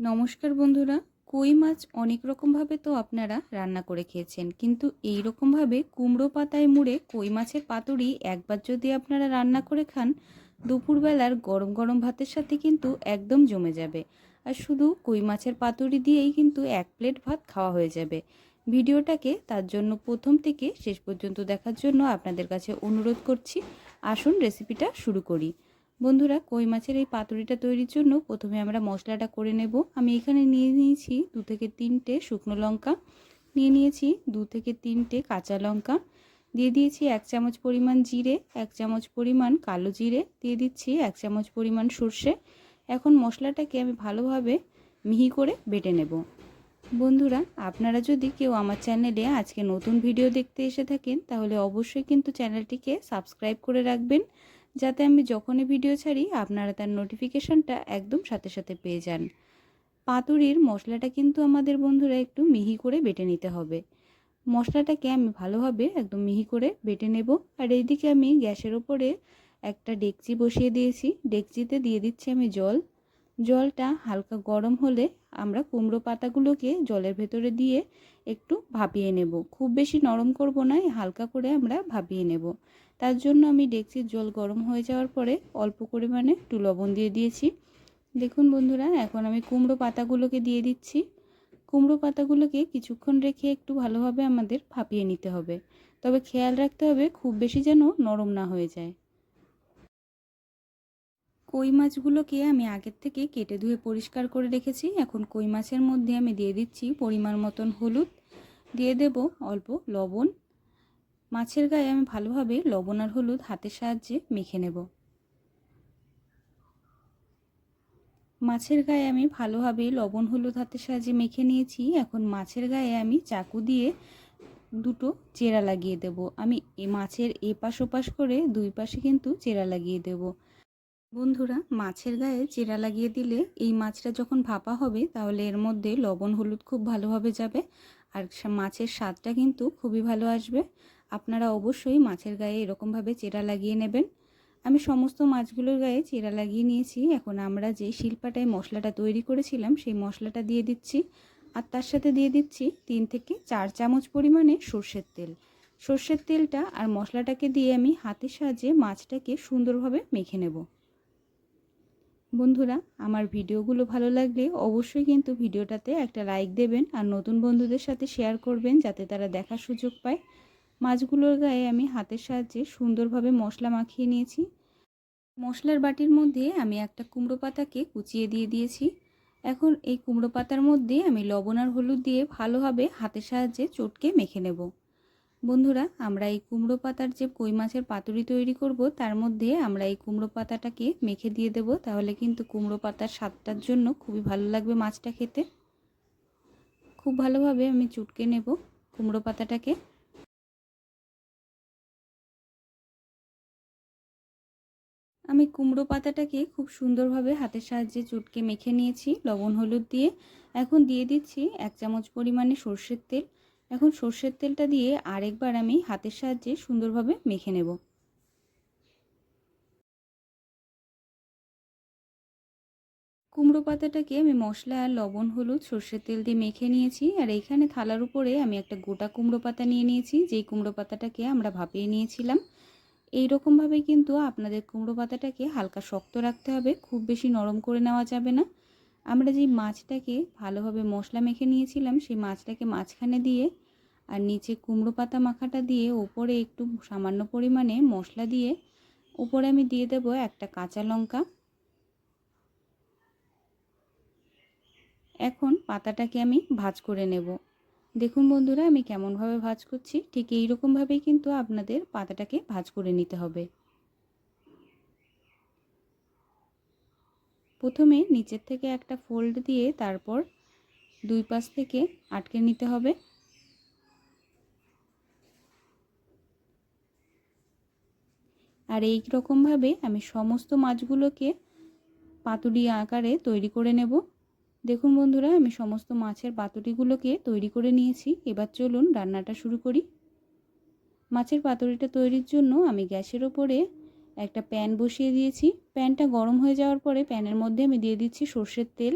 নমস্কার বন্ধুরা, কই মাছ অনেক রকমভাবে তো আপনারা রান্না করে খেয়েছেন, কিন্তু এই রকমভাবে কুমড়ো পাতায় মুড়ে কই মাছের পাতুরি একবার যদি আপনারা রান্না করে খান, দুপুরবেলার গরম গরম ভাতের সাথে কিন্তু একদম জমে যাবে। আর শুধু কই মাছের পাতুরি দিয়েই কিন্তু এক প্লেট ভাত খাওয়া হয়ে যাবে। ভিডিওটাকে তার জন্য প্রথম থেকে শেষ পর্যন্ত দেখার জন্য আপনাদের কাছে অনুরোধ করছি, আসুন রেসিপিটা শুরু করি। বন্ধুরা, কই মাছের এই পাতুরিটা তৈরির জন্য প্রথমে আমরা মশলাটা করে নেব। আমি এখানে নিয়ে নিয়েছি দু থেকে তিনটে শুকনো লঙ্কা, নিয়ে নিয়েছি দু থেকে তিনটে কাঁচা লঙ্কা, দিয়ে দিয়েছি এক চামচ পরিমাণ জিরে, এক চামচ পরিমাণ কালো জিরে, দিয়ে দিচ্ছি এক চামচ পরিমাণ সর্ষে। এখন মশলাটাকে আমি ভালোভাবে মিহি করে বেটে নেব। বন্ধুরা, আপনারা যদি কেউ আমার চ্যানেলে আজকে নতুন ভিডিও দেখতে এসে থাকেন, তাহলে অবশ্যই কিন্তু চ্যানেলটিকে সাবস্ক্রাইব করে রাখবেন। যাতে আমি যখনই ভিডিও ছাড়ি, আপনারা তার নোটিফিকেশানটা একদম সাথে সাথে পেয়ে যান। পাতুরির মশলাটা কিন্তু আমাদের বন্ধুরা একটু মিহি করে বেটে নিতে হবে। মশলাটাকে আমি ভালোভাবে একদম মিহি করে বেটে নেব। আর এইদিকে আমি গ্যাসের ওপরে একটা ডেকচি বসিয়ে দিয়েছি। ডেকচিতে দিয়ে দিচ্ছি আমি জল। জলটা হালকা গরম হলে আমরা কুমড়ো পাতাগুলোকে জলের ভেতরে দিয়ে একটু ভাপিয়ে নেব। খুব বেশি নরম করব না, হালকা করে আমরা ভাপিয়ে নেব। তার জন্য আমি ডেকচির জল গরম হয়ে যাওয়ার পরে অল্প পরিমাণে একটু লবণ দিয়ে দিয়েছি। দেখুন বন্ধুরা, এখন আমি কুমড়ো পাতাগুলোকে দিয়ে দিচ্ছি। কুমড়ো পাতাগুলোকে কিছুক্ষণ রেখে একটু ভালোভাবে আমাদের ভাপিয়ে নিতে হবে। তবে খেয়াল রাখতে হবে, খুব বেশি যেন নরম না হয়ে যায়। কই মাছগুলোকে আমি আগের থেকে কেটে ধুয়ে পরিষ্কার করে রেখেছি। এখন কই মাছের মধ্যে আমি দিয়ে দিচ্ছি পরিমাণ মতন হলুদ। দিয়ে দেব অল্প লবণ। মাছের গায়ে আমি ভালোভাবে লবণ আর হলুদ হাতের সাহায্যে মেখে নেব। মাছের গায়ে আমি ভালোভাবে লবণ হলুদ হাতের সাহায্যে মেখে নিয়েছি। এখন মাছের গায়ে আমি চাকু দিয়ে দুটো চেরা লাগিয়ে দেব। আমি এ মাছের এপাশ ওপাশ করে দুই পাশে কিন্তু চেরা লাগিয়ে দেব। বন্ধুরা, মাছের গায়ে চেরা লাগিয়ে দিলে এই মাছটা যখন ভাপা হবে, তাহলে এর মধ্যে লবণ হলুদ খুব ভালোভাবে যাবে। আর মাছের স্বাদটা কিন্তু খুবই ভালো আসবে। আপনারা অবশ্যই মাছের গায়ে এরকমভাবে চেরা লাগিয়ে নেবেন। আমি সমস্ত মাছগুলোর গায়ে চেরা লাগিয়ে নিয়েছি। এখন আমরা যে শিল্পাটায় মশলাটা তৈরি করেছিলাম, সেই মশলাটা দিয়ে দিচ্ছি আর তার সাথে দিয়ে দিচ্ছি তিন থেকে চার চামচ পরিমাণে সর্ষের তেল। সর্ষের তেলটা আর মশলাটাকে দিয়ে আমি হাতের সাহায্যে মাছটাকে সুন্দরভাবে মেখে নেব। বন্ধুরা, আমার ভিডিওগুলো ভালো লাগলে অবশ্যই কিন্তু ভিডিওটাতে একটা লাইক দেবেন আর নতুন বন্ধুদের সাথে শেয়ার করবেন যাতে তারা দেখার সুযোগ পায়। মাছগুলোর গায়ে আমি হাতের সাহায্যে সুন্দরভাবে মশলা মাখিয়ে নিয়েছি। মশলার বাটির মধ্যে আমি একটা কুমড়ো পাতাকে কুচিয়ে দিয়ে দিয়েছি। এখন এই কুমড়ো পাতার মধ্যে আমি লবণ আর হলুদ দিয়ে ভালোভাবে হাতের সাহায্যে চটকে মেখে নেব। বন্ধুরা, আমরা এই কুমড়ো পাতার যে কই মাছের পাতুরি তৈরি করব, তার মধ্যে আমরা এই কুমড়ো পাতাটাকে মেখে দিয়ে দেব। তাহলে কিন্তু কুমড়ো পাতার স্বাদটার জন্য খুবই ভালো লাগবে মাছটা খেতে। খুব ভালোভাবে আমি চুটকে নেব কুমড়ো পাতাটাকে। আমি কুমড়ো পাতাটাকে খুব সুন্দরভাবে হাতের সাহায্যে চুটকে মেখে নিয়েছি, লবণ, হলুদ দিয়ে। এখন দিয়ে দিচ্ছি এক চামচ পরিমাণে সর্ষের তেল। এখন সর্ষের তেলটা দিয়ে আরেকবার আমি হাতের সাহায্যে সুন্দরভাবে মেখে নেব। কুমড়ো পাতাটাকে আমি মশলা আর লবণ, হলুদ, সর্ষের তেল দিয়ে মেখে নিয়েছি। আর এইখানে থালার উপরে আমি একটা গোটা কুমড়ো পাতা নিয়ে নিয়েছি, যেই কুমড়ো পাতাটাকে আমরা ভাপিয়ে নিয়েছিলাম। এই রকমভাবে কিন্তু আপনাদের কুমড়ো পাতাটাকে হালকা শক্ত রাখতে হবে, খুব বেশি নরম করে নেওয়া যাবে না। আমরা যেই মাছটাকে ভালোভাবে মশলা মেখে নিয়েছিলাম, সেই মাছটাকে মাঝখানে দিয়ে আর নিচে কুমড়ো পাতা মাখাটা দিয়ে ওপরে একটু সামান্য পরিমাণে মশলা দিয়ে উপরে আমি দিয়ে দেব একটা কাঁচা লঙ্কা। এখন পাতাটাকে আমি ভাজ করে নেব। দেখুন বন্ধুরা, আমি কেমনভাবে ভাজ করছি, ঠিক এই রকমভাবেই কিন্তু আপনাদের পাতাটাকে ভাজ করে নিতে হবে। প্রথমে নিচের থেকে একটা ফোল্ড দিয়ে তারপর দুই পাশ থেকে আটকে নিতে হবে। আর এই রকমভাবে আমি সমস্ত মাছগুলোকে পাতুরি আকারে তৈরি করে নেব। দেখুন বন্ধুরা, আমি সমস্ত মাছের পাতুরিগুলোকে তৈরি করে নিয়েছি। এবার চলুন রান্নাটা শুরু করি। মাছের পাতুরিটা তৈরির জন্য আমি গ্যাসের ওপরে একটা প্যান বসিয়ে দিয়েছি। প্যানটা গরম হয়ে যাওয়ার পরে প্যানের মধ্যে আমি দিয়ে দিচ্ছি সর্ষের তেল।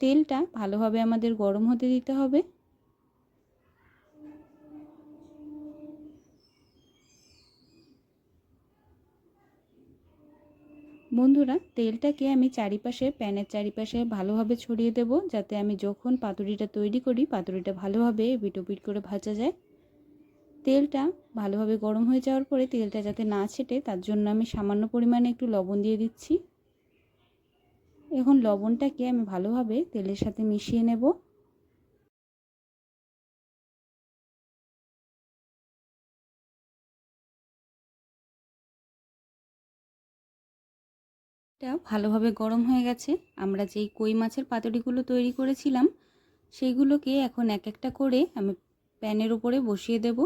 তেলটা ভালোভাবে আমাদের গরম হতে দিতে হবে। বন্ধুরা, তেলটাকে আমি চারিপাশে, প্যানের চারিপাশে ভালোভাবে ছড়িয়ে দেব যাতে আমি যখন পাতুরিটা তৈরি করি পাতুরিটা ভালোভাবে বিটোপিট করে ভাজা যায়। তেলটা ভালোভাবে গরম হয়ে যাওয়ার পরে তেলটা যাতে না ছেটে, তার জন্য আমি সামান্য পরিমাণে একটু লবণ দিয়ে দিচ্ছি। এখন লবণটাকে আমি ভালোভাবে তেলের সাথে মিশিয়ে নেব। এটা ভালোভাবে গরম হয়ে গেছে। আমরা যেই কই মাছের পাতুরিগুলো তৈরি করেছিলাম, সেইগুলোকে এখন এক একটা করে আমি প্যানের উপরে বসিয়ে দেব।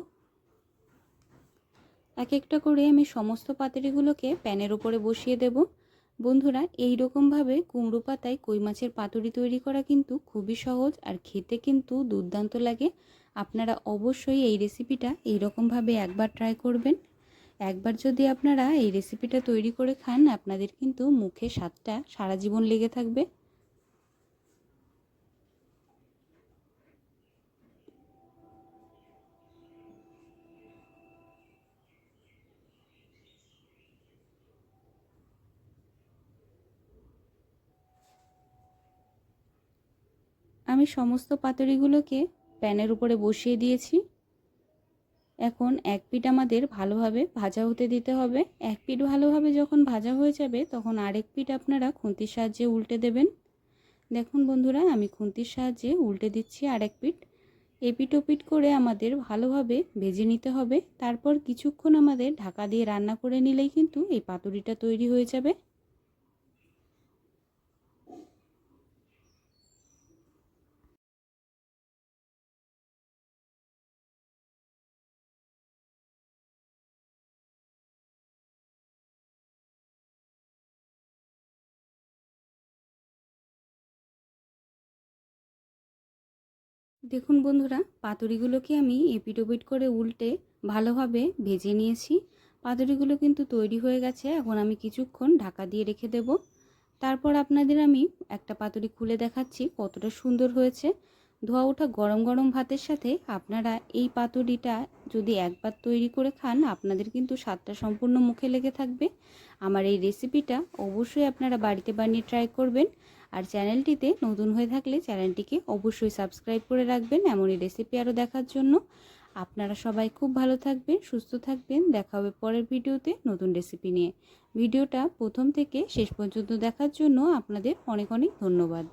এক একটা করে আমি সমস্ত পাতুরিগুলোকে প্যানের উপরে বসিয়ে দেব। বন্ধুরা এই রকমভাবে কুমড়ো পাতায় কই মাছের পাতুরি তৈরি করা কিন্তু খুবই সহজ আর খেতে কিন্তু দুর্দান্ত লাগে। আপনারা অবশ্যই এই রেসিপিটা এই রকমভাবে একবার ট্রাই করবেন। একবার যদি আপনারা এই রেসিপিটা তৈরি করে খান, আপনাদের কিন্তু মুখে স্বাদটা সারা জীবন লেগে থাকবে। আমি সমস্ত পাতুরিগুলোকে প্যানের উপরে বসিয়ে দিয়েছি। এখন এক পিঠ আমাদের ভালোভাবে ভাজা হতে দিতে হবে। এক পিঠ ভালোভাবে যখন ভাজা হয়ে যাবে, তখন আরেক পিঠ আপনারা খুন্তির সাহায্যে উল্টে দেবেন। দেখুন বন্ধুরা, আমি খুন্তির সাহায্যে উল্টে দিচ্ছি আরেক পিঠ। এপিট ওপিট করে আমাদের ভালোভাবে ভেজে নিতে হবে। তারপর কিছুক্ষণ আমাদের ঢাকা দিয়ে রান্না করে নিলেই কিন্তু এই পাতুরিটা তৈরি হয়ে যাবে। দেখুন বন্ধুরা, পাতুরিগুলোকে আমি এপিটোপিট করে উল্টে ভালোভাবে ভেজে নিয়েছি। পাতুরিগুলো কিন্তু তৈরি হয়ে গেছে, এখন আমি কিছুক্ষণ ঢাকা দিয়ে রেখে দেব। তারপর আপনাদের আমি একটা পাতুরি খুলে দেখাচ্ছি, কতটা সুন্দর হয়েছে। ধোয়া ওঠা গরম গরম ভাতের সাথে আপনারা এই পাতুরিটা যদি একবার তৈরি করে খান, আপনাদের কিন্তু স্বাদটা সম্পূর্ণ মুখে লেগে থাকবে। আমার এই রেসিপিটা অবশ্যই আপনারা বাড়িতে বানিয়ে ট্রাই করবেন। আর চ্যানেলটিতে নতুন হয়ে থাকলে চ্যানেলটিকে অবশ্যই সাবস্ক্রাইব করে রাখবেন। এমনই রেসিপি আরও দেখার জন্য। আপনারা সবাই খুব ভালো থাকবেন, সুস্থ থাকবেন। দেখা হবে পরের ভিডিওতে নতুন রেসিপি নিয়ে। ভিডিওটা প্রথম থেকে শেষ পর্যন্ত দেখার জন্য আপনাদের অনেক অনেক ধন্যবাদ।